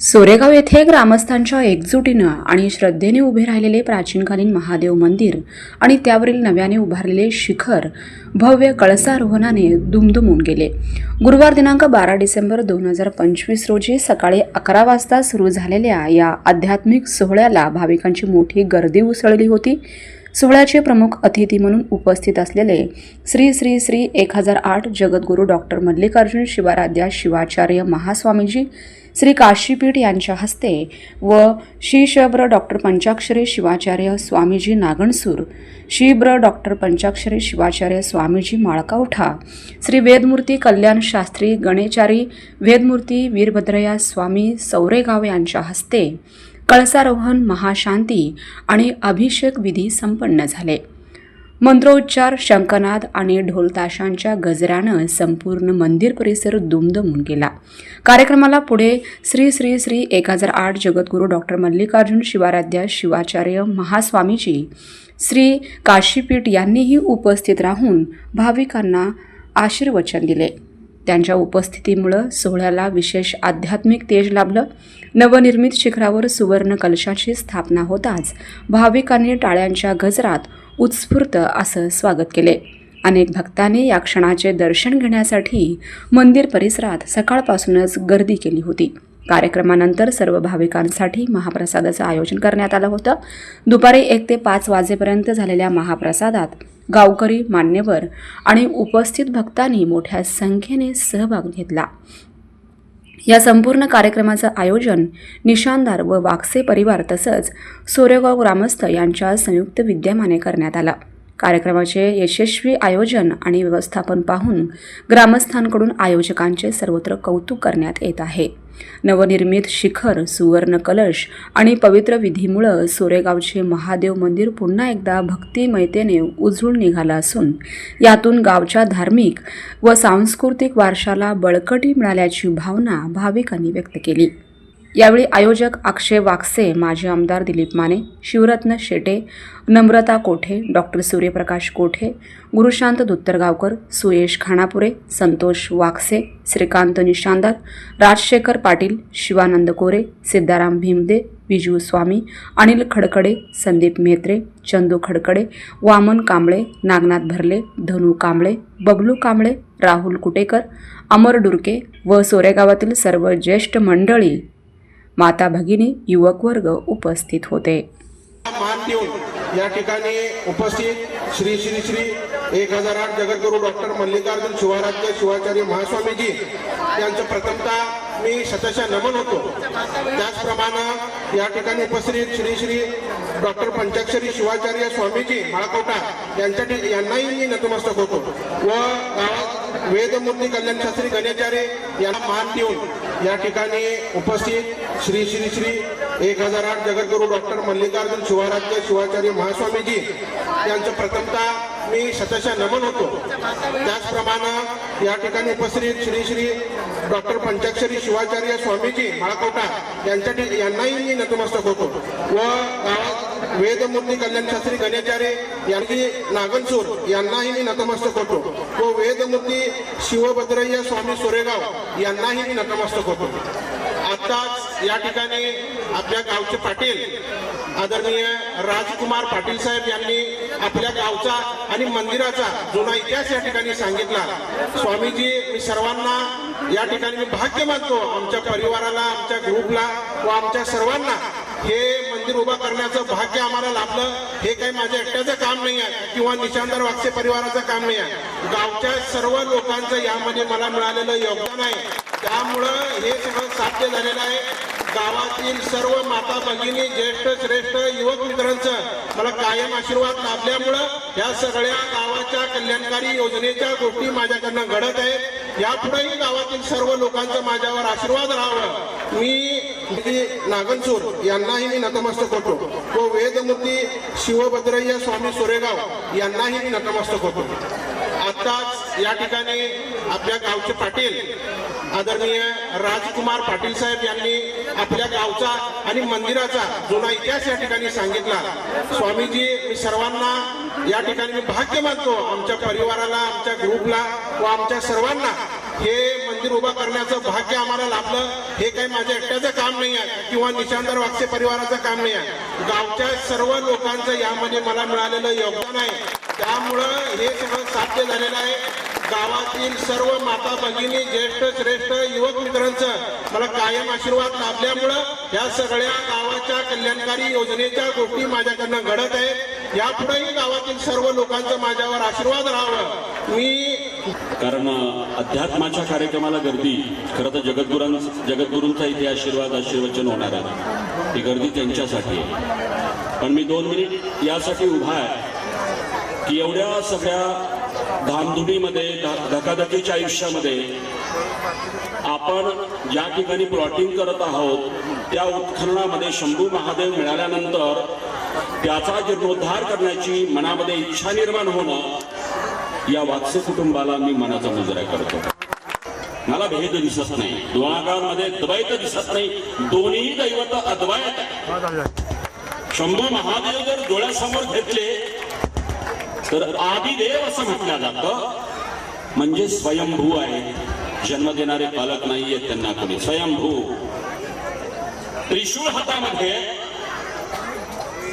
सोरेगाव येथे ग्रामस्थांच्या एकजुटीनं आणि श्रद्धेने उभे राहिलेले प्राचीनकालीन महादेव मंदिर आणि त्यावरील नव्याने उभारलेले शिखर भव्य कळसारोहणाने दुमदुमून गेले. गुरुवार दिनांक बारा डिसेंबर दोन हजार पंचवीस रोजी सकाळी अकरा वाजता सुरू झालेल्या या आध्यात्मिक सोहळ्याला भाविकांची मोठी गर्दी उसळली होती. सोहळ्याचे प्रमुख अतिथी म्हणून उपस्थित असलेले श्री श्री श्री एक हजार आठ जगद्गुरू डॉक्टर मल्लिकार्जुन शिवाराध्या शिवाचार्य महास्वामीजी श्री काशीपीठ यांच्या हस्ते व शिशब्र डॉक्टर पंचाक्षरी शिवाचार्य स्वामीजी नागणसूर शिब्र डॉक्टर पंचाक्षरी शिवाचार्य स्वामीजी माळकावठा श्री वेदमूर्ती कल्याण शास्त्री गणेचारी वेदमूर्ती वीरभद्रया स्वामी सौरेगाव यांच्या हस्ते कळसारोहण महाशांती आणि अभिषेक विधी संपन्न झाले. मंत्रोच्चार शंकनाद आणि ढोलताशांच्या गजरानं संपूर्ण मंदिर परिसर दुमदमून गेला. कार्यक्रमाला पुढे श्री श्री श्री एक हजार आठ जगद्गुरू डॉक्टर मल्लिकार्जुन शिवाराध्या शिवाचार्य महास्वामीजी श्री काशीपीठ यांनीही उपस्थित राहून भाविकांना आशीर्वचन दिले. त्यांच्या उपस्थितीमुळं सोहळ्याला विशेष आध्यात्मिक तेज लाभलं. नवनिर्मित शिखरावर सुवर्ण कलशाची स्थापना होताच भाविकांनी टाळ्यांच्या गजरात उत्स्फूर्त असं स्वागत केले. अनेक भक्तांनी या क्षणाचे दर्शन घेण्यासाठी मंदिर परिसरात सकाळपासूनच गर्दी केली होती. कार्यक्रमानंतर सर्व भाविकांसाठी महाप्रसादाचं आयोजन करण्यात आलं होतं. दुपारी एक ते पाच वाजेपर्यंत झालेल्या महाप्रसादात गावकरी मान्यवर आणि उपस्थित भक्तांनी मोठ्या संख्येने सहभाग घेतला. या संपूर्ण कार्यक्रमाचं आयोजन निशानदार व वागसे परिवार तसंच सोरेगाव ग्रामस्थ यांच्या संयुक्त विद्यमाने करण्यात आलं. कार्यक्रमाचे यशस्वी आयोजन आणि व्यवस्थापन पाहून ग्रामस्थांकडून आयोजकांचे सर्वत्र कौतुक करण्यात येत आहे. नवनिर्मित शिखर सुवर्ण कलश आणि पवित्र विधीमुळं सोरेगावचे महादेव मंदिर पुन्हा एकदा भक्तिमयतेने उजळून निघालं असून यातून गावच्या धार्मिक व सांस्कृतिक वारशाला बळकटी मिळाल्याची भावना भाविकांनी व्यक्त केली. यावेळी आयोजक अक्षय वाकसे माजी आमदार दिलीप माने शिवरत्न शेटे नम्रता कोठे डॉक्टर सूर्यप्रकाश कोठे गुरुशांत दुत्तरगावकर सुयेश खानापुरे संतोष वाकसे श्रीकांत निशांदार राजशेखर पाटील शिवानंद कोरे सिद्धाराम भीमदे विजू स्वामी अनिल खडकडे संदीप मेत्रे चंदू खडकडे वामन कांबळे नागनाथ भरले धनू कांबळे बबलू कांबळे राहुल कुटेकर अमर डुरके व सोरेगावातील सर्व ज्येष्ठ मंडळी माता भगिनी युवक वर्ग उपस्थित होते. देऊन या ठिकाणी उपस्थित श्री श्री श्री एक हजार आठ जगद्गुरू डॉक्टर मल्लिकार्जुन शिवाराध्य शिवाचार्य महास्वामीजी यांचं प्रथमता मी शतशः नमन होतो. त्याचप्रमाणे या ठिकाणी उपस्थित श्री श्री डॉक्टर पंचाक्षरी शिवाचार्य स्वामीजी माळकोटा यांच्या यांनाही मी नतमस्तक होतो. व गावात वेदमूर्ती कल्याण शास्त्री गणेचार्य यांना मान देऊन या ठिकाणी उपस्थित श्री श्री श्री एक हजार आठ जगद्गुरू डॉक्टर मल्लिकार्जुन शिवाराध्य शिवाचार्य महास्वामीजी यांचं प्रथमता मी शतशः नमन होतो. त्याचप्रमाणे या ठिकाणी उपस्थित श्री श्री डॉक्टर पंचाक्षरी शिवाचार्य स्वामीजी माळकोटा यांच्या यांनाही मी नतमस्तक होतो. व गावात वेदमूर्ती कल्याण शास्त्री गणेचार्य यांनी नागनसूर यांनाही मी नतमस्तक होतो. व वेदमूर्ती शिवभद्रय्य स्वामी सोरेगाव यांनाही मी नतमस्तक होतो. आत्ताच या ठिकाणी आपल्या गावचे पाटील आदरणीय राजकुमार पाटील साहेब यांनी आपल्या गावचा आणि मंदिराचा जुना इतिहास या ठिकाणी सांगितला. स्वामीजी मी सर्वांना या ठिकाणी मी भाग्य मानतो. आमच्या परिवाराला आमच्या ग्रुपला व आमच्या सर्वांना हे मंदिर उभं करण्याचं भाग्य आम्हाला लाभलं. हे काही माझ्या एकट्याचं काम नाही आहे किंवा निशांतर वागसे परिवाराचं काम नाही आहे. गावच्या सर्व लोकांचं यामध्ये मला मिळालेलं योगदान आहे. त्यामुळं हे सगळं साध्य झालेलं आहे. गावातील सर्व माता भगिनी ज्येष्ठ श्रेष्ठ युवक मित्रांचं मला कायम आशीर्वाद लाभल्यामुळं या सगळ्या गावाच्या कल्याणकारी योजनेच्या गोष्टी माझ्याकडनं घडत आहेत. यापुढेही गावातील सर्व लोकांचा माझ्यावर आशीर्वाद राहावं. मी नागनसूर यांनाही मी नतमस्तक होतो. व वेदमूर्ती शिवभद्रय्य स्वामी सोरेगाव यांनाही मी नतमस्तक होतो. आत्ताच या ठिकाणी आपल्या गावचे पाटील आदरणीय राजकुमार पाटील साहेब यांनी आपल्या गावचा आणि मंदिराचा जुना इतिहास या ठिकाणी सांगितला. स्वामीजी मी सर्वांना या ठिकाणी मी भाग्य मानतो. आमच्या परिवाराला आमच्या ग्रुपला व आमच्या सर्वांना हे मंदिर उभं करण्याचं भाग्य आम्हाला लाभलं. हे काही माझ्या एकट्याचं काम नाही आहे किंवा निशांतर वागसे परिवाराचं काम नाही आहे. गावच्या सर्व लोकांचं यामध्ये मला मिळालेलं योगदान आहे. त्यामुळं हे सगळं साध्य झालेलं आहे. गावातील सर्व माता भगिनी ज्येष्ठ श्रेष्ठ युवक मित्रांचं मला कायम आशीर्वाद लाभल्यामुळं या सगळ्या गावाच्या कल्याणकारी योजनेच्या गोष्टी माझ्याकडनं घडत आहेत. यापुढेही गावातील सर्व लोकांचा माझ्यावर आशीर्वाद राहावं. मी कारण अध्यात्माच्या कार्यक्रमाला गर्दी. खरं तर जगद्गुरां जगद्गुरूंचा इथे आशीर्वाद आशीर्वचन होणार आहे. ही गर्दी त्यांच्यासाठी आहे. पण मी दोन मिनिट यासाठी उभा आहे. की एवढ्या सगळ्या धामधुमीमध्ये धकाधकीच्या आयुष्यामध्ये आपण ज्या ठिकाणी प्लॉटिंग करत आहोत त्या उत्खननामध्ये शंभू महादेव मिळाल्यानंतर त्याचा जीर्णोद्धार करण्याची मनामध्ये इच्छा निर्माण होणं या वात्स्य कुटुंबाला मी मनाचा मुजरा करतो. मला भेद दिसत नाही. दोघांमध्ये द्वैत दिसत नाही. दोन्ही दैवत अद्वैत. शंभू महादेव जर डोळ्यासमोर घेतले तर आदिदेव असं म्हटलं जातं. म्हणजे स्वयंभू आहे. जन्म देणारे पालक नाहीये त्यांना कोणी. स्वयंभू. त्रिशूळ हातामध्ये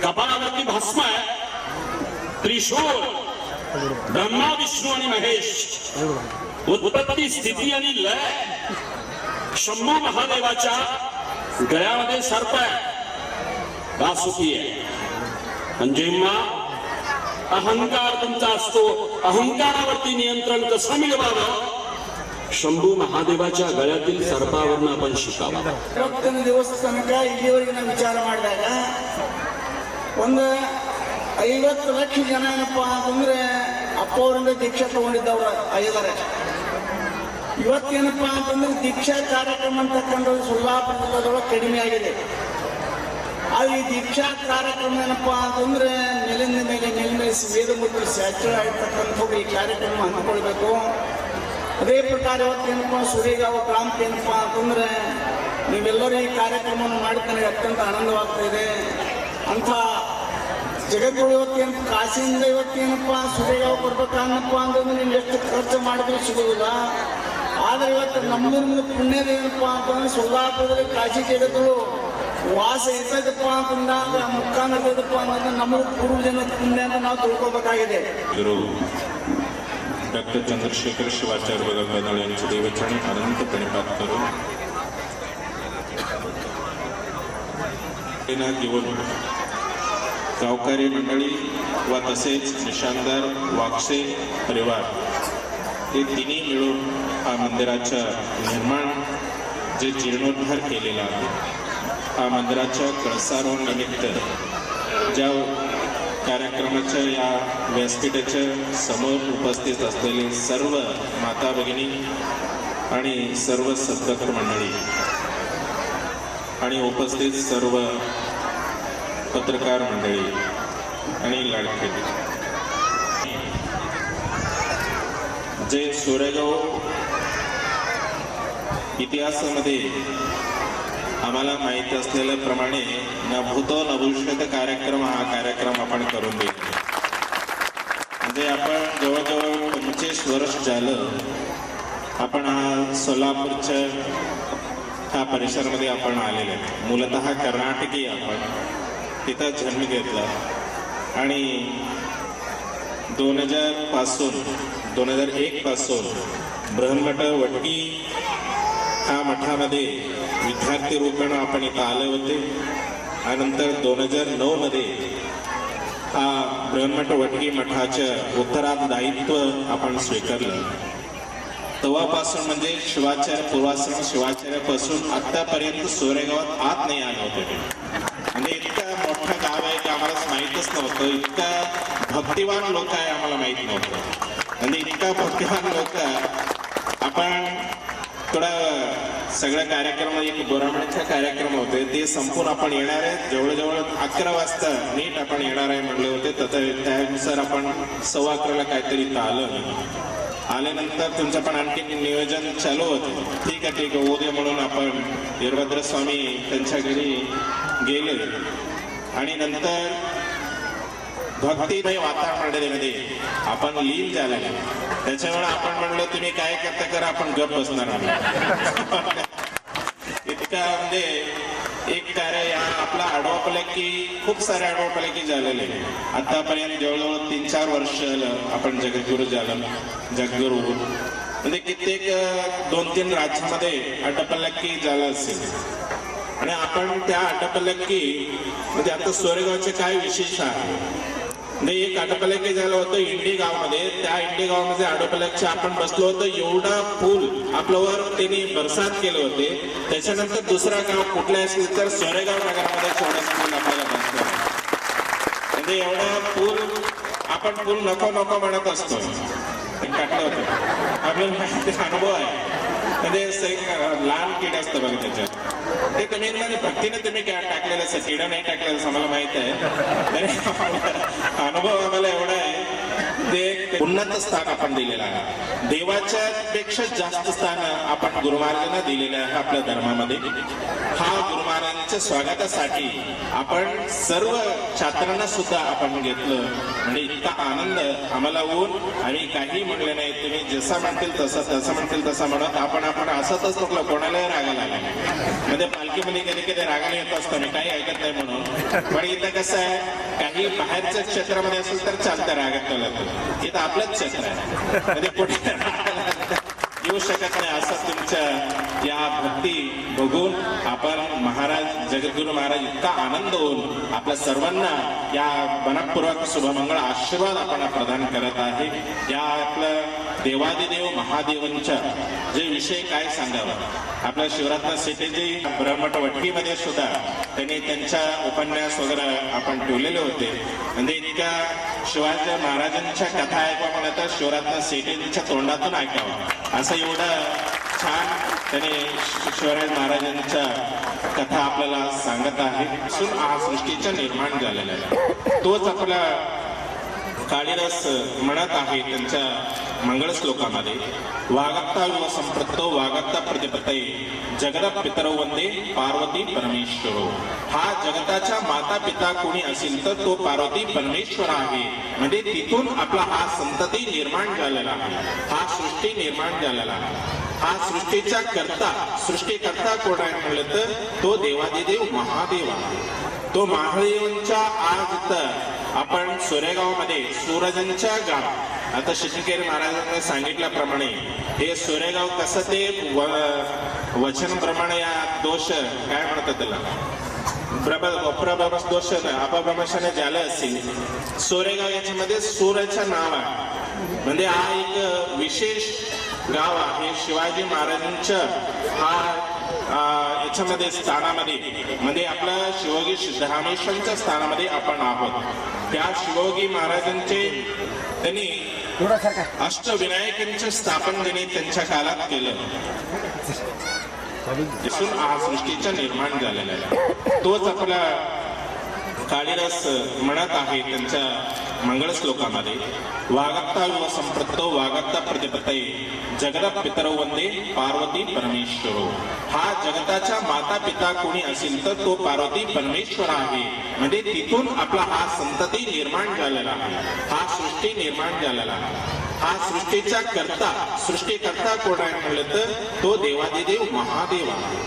कपाळावरती भस्म आहे. त्रिशूळ. ब्रह्मा विष्णू आणि महेश. उत्पत्ती स्थिती आणि लय. शंभू महादेवाच्या गळ्यामध्ये सर्प आहे. वासुकी आहे. म्हणजे अहंकार अहंकार तुमचा असतो अहंकारावरती नियंत्रण कसं मिळवावं शंभू महादेवाच्या गळ्यातील सर्पावरनं आपण शिकावं ಇವತ್ತಿನ ದಿವಸ ತನಕ ಇಲ್ಲಿವರೆಗೆ ನಾವು ವಿಚಾರ ಮಾಡಿದಾಗ ಒಂದು ಐವತ್ತು ಲಕ್ಷ ಜನ ಏನಪ್ಪ ಅಂತಂದ್ರೆ ಅಪ್ಪ ಅವರಿಂದ ದೀಕ್ಷಾ ತಗೊಂಡಿದ್ದವ್ರು ಆಗಿದ್ದಾರೆ ಇವತ್ತೇನಪ್ಪ ಅಂತಂದ್ರೆ ದೀಕ್ಷಾ ಕಾರ್ಯಕ್ರಮ ಅಂತಕ್ಕಂಥದ್ದು ಸೊಲ್ಲಾಪುರ ಜಿಲ್ಲೆದೊಳಗೆ ಕಡಿಮೆ ಆಗಿದೆ ಆದ್ರೆ ಈ ದೀಕ್ಷಾ ಕಾರ್ಯಕ್ರಮ ಏನಪ್ಪ ಅಂತಂದ್ರೆ ಮೇಲಿಂದ ಮೇಲೆ ಮೇಲ್ಮೇಲಿಸಿ ವೇದ ಮುಟ್ಟು ಸ್ಯಾಚುರ ಆಗಿರ್ತಕ್ಕಂಥವ್ರು ಈ ಕಾರ್ಯಕ್ರಮ ಹಮ್ಮಿಕೊಳ್ಬೇಕು. ಅದೇ ಪ್ರಕಾರ ಇವತ್ತೇನಪ್ಪ ಸೂರ್ಯಗಾವ ಕ್ರಾಂತಿ ಏನಪ್ಪ ಅಂತಂದ್ರೆ ನೀವೆಲ್ಲರೂ ಈ ಕಾರ್ಯಕ್ರಮವನ್ನು ಮಾಡಿದ ನನಗೆ ಅತ್ಯಂತ ಆನಂದವಾಗ್ತಾ ಇದೆ. ಅಂಥ ಜಗದ್ಗುರು ಇವತ್ತೇನು ಕಾಶಿಯಿಂದ ಇವತ್ತೇನಪ್ಪ ಸೂರ್ಯಗಾವ ಬರ್ಬೇಕನ್ನಪ್ಪ ಅಂತಂದ್ರೆ ನೀವು ಎಷ್ಟು ಖರ್ಚು ಮಾಡಿದ್ರು ಸಿಗೋದಿಲ್ಲ. ಆದರೆ ಇವತ್ತು ನಮ್ಮೂರಿನ ಪುಣ್ಯದ ಏನಪ್ಪ ಅಂತಂದ್ರೆ ಸೋಲಾಪುರದಲ್ಲಿ ಕಾಶಿ ಜಗತ್ತುಗಳು ವಾಸ ಇರ್ತದಪ್ಪ ಅಂತಂದಾಗ ಮುಖ ನಡ್ದದಪ್ಪ ಅಂತಂದ್ರೆ ನಮ್ಮ ಪೂರ್ವಜನ ಪುಣ್ಯನ ನಾವು ತಿಳ್ಕೊಬೇಕಾಗಿದೆ गुरु डॉक्टर चंद्रशेखर शिवाचार्य बगलबनाळ यांचे देवचरणी अनंत प्रणिपात करून प्रेरणा घेऊन गावकरी मंडळी व तसेच निशानदार वागसे परिवार हे तिन्ही मिळून हा मंदिराच्या निर्माण जे जीर्णोद्धार केलेला आहे हा मंदिराच्या कळसारोहण निमित्त ज्या कार्यक्रमाच्या या व्यासपीठाच्या समोर उपस्थित असलेले सर्व माता भगिनी आणि सर्व सद्भक्त मंडळी आणि उपस्थित सर्व पत्रकार मंडळी आणि लाडके. जे सोरेगाव इतिहासामध्ये आम्हाला माहिती असलेल्याप्रमाणे न भूतो न भविष्यत कार्यक्रम हा कार्यक्रम आपण करून देतो. म्हणजे आपण जवळजवळ पंचवीस वर्ष झालं आपण हा सोलापूरच्या ह्या परिसरामध्ये आपण आलेले आहे. मूलतः कर्नाटकी आपण तिथं जन्म घेतला. आणि दोन हजारपासून दोन हजार एक पासून बृहन्मठ वटकी हा मठामध्ये विद्यार्थी रूपेण आपण इथं आले होते. त्यानंतर दोन हजार नऊ मध्ये हा ब्रह्मठ वटकी मठाचं उत्तरादायित्व आपण स्वीकारलं. तेव्हापासून म्हणजे शिवाचार्य पूर्वाश्रम शिवाचार्यापासून आतापर्यंत सोरेगावात आत नाही आलं होतं म्हणजे इतकं मोठं गाव आहे की आम्हाला माहीतच नव्हतं. इतका भक्तिवान लोक आहे आम्हाला माहीत नव्हतं. म्हणजे इतका भक्तिवान लोक आपण थोडं सगळ्या कार्यक्रम एक बोरामणीचा कार्यक्रम होते. ते संपून आपण येणार आहे जवळजवळ अकरा वाजता नीट आपण येणार आहे म्हणले होते. तथा त्यानुसार आपण सव्वा अकराला काहीतरी आलं आल्यानंतर तुमचं पण आणखी नियोजन चालू होतं. ठीक आहे ठीक आहे. उद्या म्हणून आपण वीरभद्र स्वामी त्यांच्या घरी गेले. आणि नंतर भक्तिमय वातावरणामध्ये. आपण लीन झाला. त्याच्यामुळे आपण म्हणलो तुम्ही काय करता करा आपण गप बसणार इतका म्हणजे एक कार्य या आपला आडवा पलकी खूप सारे आडवा पलकी झालेले. आतापर्यंत जवळजवळ तीन चार वर्ष झालं आपण जगद्गुरु झालं जगद्गुरु म्हणजे कित्येक दोन तीन राज्यामध्ये अटपलक्की झालं असेल. आणि आपण त्या अटपलक्की म्हणजे आता सोरेगावचे काय विशेष आहे? नाही एक अटपलकी झालं होतं इंडी गावमध्ये. त्या इंडी गावामध्ये अटपलकचे आपण बसलो होतो. एवढा पूल आपल्यावर त्यांनी बरसात केले होते. त्याच्यानंतर दुसरा गाव कुठला असेल तर सोरेगाव नगरामध्ये सोडा पूल आपल्याला बसतो. म्हणजे एवढा पूल आपण पूल नको नको म्हणत असतो. ते होतं. आपल्याला माहिती अनुभव आहे. म्हणजे असं एक लहान किड असतं बघा त्याच्यात. ते कमी म्हणजे भक्तीने तुम्ही काय टाकलेलं असं किडा नाही टाकलेलं असं मला माहीत आहे. अनुभव आम्हाला एवढा आहे. ते उन्नत स्थान आपण दिलेलं आहे. देवाच्या पेक्षा जास्त स्थान आपण गुरु दिलेलं आहे आपल्या धर्मामध्ये. हा गुरुमार्गांच्या स्वागतासाठी आपण सर्व छात्रांना सुद्धा आपण घेतलं. म्हणजे इतका आनंद आम्हाला होऊन आम्ही काही म्हणले नाही तुम्ही जसा म्हणतील तसं तसं म्हणतील तसं म्हणत आपण आपण असतच म्हटलं कोणालाही रागायला आला म्हणजे पालखीमध्ये कधी कधी रागाला येत असतो मी काही ऐकत नाही म्हणून. पण इथं कसं आहे काही बाहेरच्या क्षेत्रामध्ये असेल तर चालतं रागत हे तर आपलंच क्षेत्र आहे. म्हणजे कुठे येऊ शकत नाही असं तुमच्या या भक्ती बघून आपण महाराज जगद्गुरु महाराज इतका आनंद होऊन आपल्या सर्वांना या मनपूर्वक शुभमंगळ आशीर्वाद आपण प्रदान करत आहे. या आपलं देवादिदेव महादेवांच्या जे विषय काय सांगावं. आपल्या शिवरात्ना सिटीजी ब्रह्मटवटकीमध्ये सुद्धा त्यांनी त्यांच्या उपन्यास वगैरे आपण ठेवलेले होते. म्हणजे इतक्या शिवाजी महाराजांच्या कथा ऐकावं म्हणलं तर शिवरात्र तोंडातून ऐकावं. असं एवढं छान त्याने शिवराज महाराजांच्या कथा आपल्याला सांगत आहे. हा सृष्टीचं निर्माण झालेला आहे. तोच आपला काळीदास म्हणत आहे त्यांच्या मंगळ श्लोकामध्ये वागत्ता युव संप्रतो वागत्ता प्रतिपते जगत पितर वंदे पार्वती परमेश्वर. हा जगताच्या माता पिता कोणी असेल तर तो पार्वती परमेश्वर आहे. म्हणजे तिथून आपला हा संतती निर्माण झालेला आहे. हा सृष्टी निर्माण झालेला आहे. हा सृष्टीचा करता सृष्टीकर्ता कोण आहे म्हणलं तर तो देवादिदेव महादेव आहे. तो महादेवांच्या आज तर आपण सोरेगावमध्ये सूरजांच्या गाव आता शिशुकेरी महाराजांनी सांगितल्याप्रमाणे हे सोरेगाव कसं ते व- वचनप्रमाणे या दोष काय म्हणतात त्याला? प्रभस दोष अपभ्रमशाने झालं असेल. सोरेगाव याच्यामध्ये सूरचं नाव आहे. म्हणजे हा एक विशेष गाव आहे. शिवाजी महाराजांच्या हा याच्यामध्ये स्थानामध्ये. म्हणजे आपलं शिवोगी सिद्धरामेश्वरच्या स्थानामध्ये आपण आहोत. त्या शिवोगी महाराजांचे त्यांनी अष्टविनायकांचे स्थापन त्यांनी त्यांच्या काळात केलं. असून हा सृष्टीचं निर्माण झालेला आहे तोच आपला काळीदास म्हणत आहे त्यांच्या मंगळ श्लोकामध्ये वागत्ता विव संप्रतो वागत्ता प्रतिपते जगत पितर वंदे पार्वती परमेश्वर. हा जगताच्या माता पिता कोणी असेल तर तो पार्वती परमेश्वर आहे. म्हणजे तिथून आपला हा संतती निर्माण झालेला आहे. हा सृष्टी निर्माण झालेला आहे. हा सृष्टीचा करता सृष्टीकर्ता कोण आहे म्हणलं तर तो देवादिदेव महादेव आहे.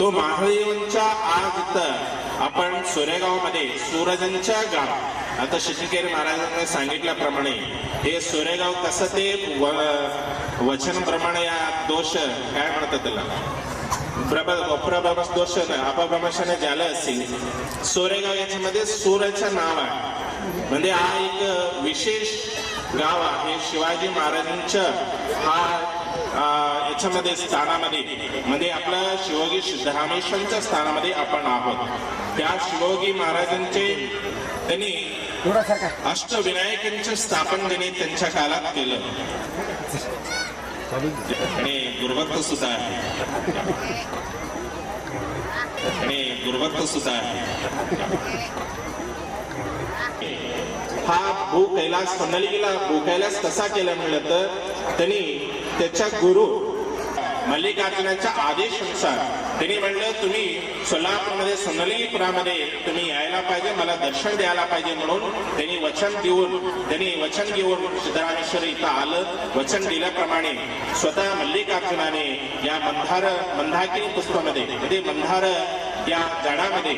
तो महादेवांच्या आज तर आपण सोरेगावमध्ये सूरजांच्या गाव आता शशिकेर महाराजांनी सांगितल्याप्रमाणे हे सोरेगाव कसं ते व- वचनप्रमाणे या दोष काय म्हणतात त्याला? प्रभस दोष अपभ्रमशाने झालं असेल. सोरेगाव याच्यामध्ये सूरचं नाव आहे. म्हणजे हा एक विशेष गाव आहे. शिवाजी महाराजांच्या हा याच्यामध्ये स्थानामध्ये म्हणजे आपला शिवोगी सिद्धरामेश्वरच्या स्थानामध्ये आपण आहोत. त्या शिवोगी महाराजांचे त्यांनी अष्टविनायकांचे स्थापन त्यांनी त्यांच्या काळात केलं. आणि गुरुभक्त सुद्धा आहे. आणि गुरुभक्त सुद्धा आहे. हा भू कैलास मंडलिकेला भू कैलास कसा केला म्हणलं तर त्यांनी त्याच्या गुरु मल्लिकार्जुनाच्या आदेशानुसार त्यांनी म्हणलं तुम्ही सोलापूरमध्ये सोनलीपुरामध्ये तुम्ही यायला पाहिजे मला दर्शन द्यायला पाहिजे म्हणून त्यांनी वचन देऊन त्यांनी वचन घेऊन सिद्धरामेश्वर इथं आलं. वचन दिल्याप्रमाणे स्वतः मल्लिकार्जुनाने या मंधार मंधाकिनी पुष्पामध्ये म्हणजे मंधार या झाडामध्ये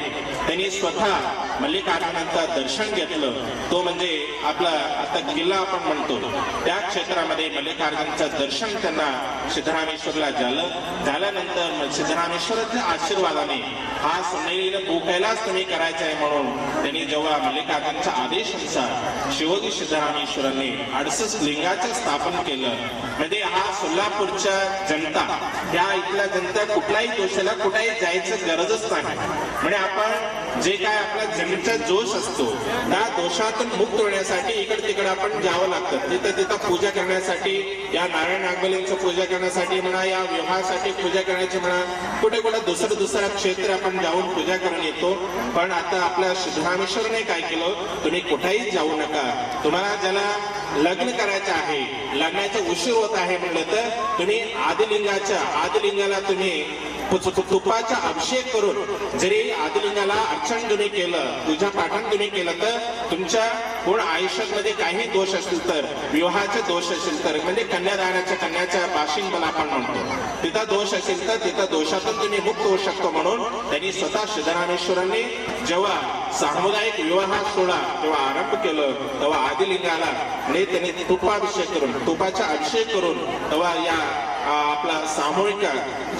त्यांनी स्वतः मल्लिकार्जुनांचं दर्शन घेतलं. तो म्हणजे आपला आता किल्ला आपण म्हणतो. त्या क्षेत्रामध्ये मल्लिकार्जुनचं दर्शन त्यांना सिद्धरामेश्वरला झालं. झाल्यानंतर सिद्धरामेश्वराच्या आशीर्वादाने हा सोनेरीला भूकायलाच तुम्ही करायचा आहे म्हणून त्यांनी जेव्हा मल्लिकार्जुनच्या आदेशानुसार शिवजी सिद्धरामेश्वरांनी अडसष्ट लिंगाचं स्थापन केलं. म्हणजे हा सोलापूरच्या जनता या इथल्या जनता कुठल्याही दोषाला कुठेही जायचं गरजच नाही. म्हणजे आपण जे काय आपला जमीनचा जोश असतो त्या दोषातून मुक्त होण्यासाठी इकडे तिकडे आपण जावं लागतं. तिथं तिथं पूजा करण्यासाठी या नारायण नागबलींचं पूजा करण्यासाठी म्हणा या विवाहासाठी पूजा करण्याची म्हणा कुठे कुठे दुसरं दुसरं क्षेत्र आपण जाऊन पूजा करून येतो. पण आता आपल्या सिद्धरामेश्वरने काय केलं तुम्ही कुठेही जाऊ नका. तुम्हाला ज्याला लग्न करायचं आहे लग्नाचा उशीर होत आहे म्हणलं तर तुम्ही आदिलिंगाच्या आदिलिंगाला तुम्ही तुपाचा अभिषेक करून जरी आदिलिंगाला अर्चन तुम्ही केलं तुझ्या पाठन तुम्ही केलं तर तुमच्या कोण आयुष्यामध्ये काही दोष असतील तर विवाहाचे दोष असेल तर म्हणजे कन्यादानाच्या कन्याच्या बाशिंग मला आपण म्हणतो. तिथं दोष असेल तर तिथं दोषातून तुम्ही मुक्त होऊ शकतो म्हणून त्यांनी स्वतः सिद्धरामेश्वरांनी जेव्हा सामुदायिक विवाह सोहळा जेव्हा आरंभ केलं तेव्हा आदिलिंगाला म्हणजे त्यांनी तुपाभिषेक करून तुपाचा अभिषेक करून तेव्हा या आपला सामूहिक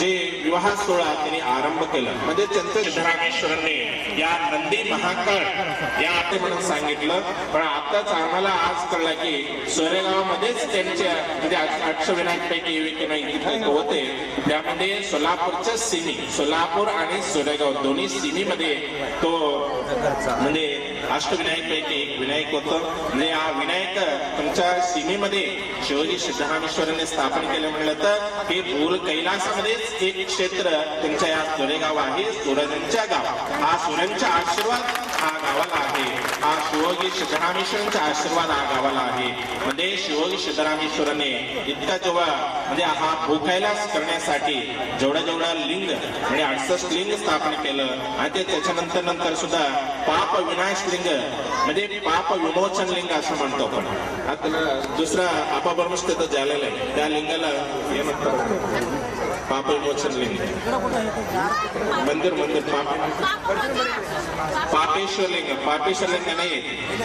जे विवाह सोहळा त्यांनी आरंभ केला. म्हणजे त्यांचं सिद्धरामेश्वरांनी या नंदी महाकाळ या आते म्हणून सांगितलं. पण आताच आम्हाला आज कळलं की सोरेगावमध्येच त्यांच्या म्हणजे अक्षविनायक पैकी एक नाही तिथे होते. त्यामध्ये सोलापूरच्या सीमी सोलापूर आणि सोरेगाव दोन्ही सीमीमध्ये तो म्हणजे अष्टविनायकपैकी एक विनायक होतं. म्हणजे हा विनायक तुमच्या सीमेमध्ये शिवाजी सिद्धरामेश्वरांनी स्थापन केलं म्हणलं तर हे भूल कैलासामध्येच एक क्षेत्र तुमच्या या सोरेगाव आहे सुरजांच्या गाव. हा सुरांचा आशीर्वाद हा गावाला आहे. हा शिवोगी सिद्धरामेश्वरांचा आशीर्वाद हा गावाला आहे. म्हणजे शिवोगी सिद्धरामेश्वराने इतका जेव्हा म्हणजे हा भूखायलाच करण्यासाठी जेवढा जेवढा लिंग म्हणजे अडसष्ट लिंग स्थापन केलं आणि ते त्याच्यानंतर नंतर सुद्धा पाप विनाश लिंग म्हणजे पाप विमोचन लिंग असं म्हणतो आपण. आता दुसरा आपाबरोबर तिथं झालेलं आहे. त्या लिंगाला हे म्हणतात. पापड विमोचन लिंग. मंदिर मंदिर पापेश्वर लिंग. पापेश्वर लिंग नाही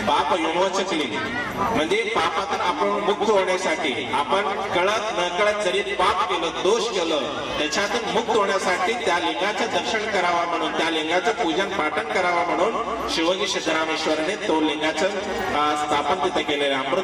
पाप विमोचक लिंग. म्हणजे पापातून आपण मुक्त होण्यासाठी आपण कळत न कळत जरी पाप केलं दोष केलं त्याच्यातून मुक्त होण्यासाठी त्या लिंगाचं दर्शन करावा म्हणून त्या लिंगाचं पूजन पाठन करावा म्हणून शिवजी सिद्धरामेश्वरने तो लिंगाचं स्थापन तिथे केलेलं आहे. अमृत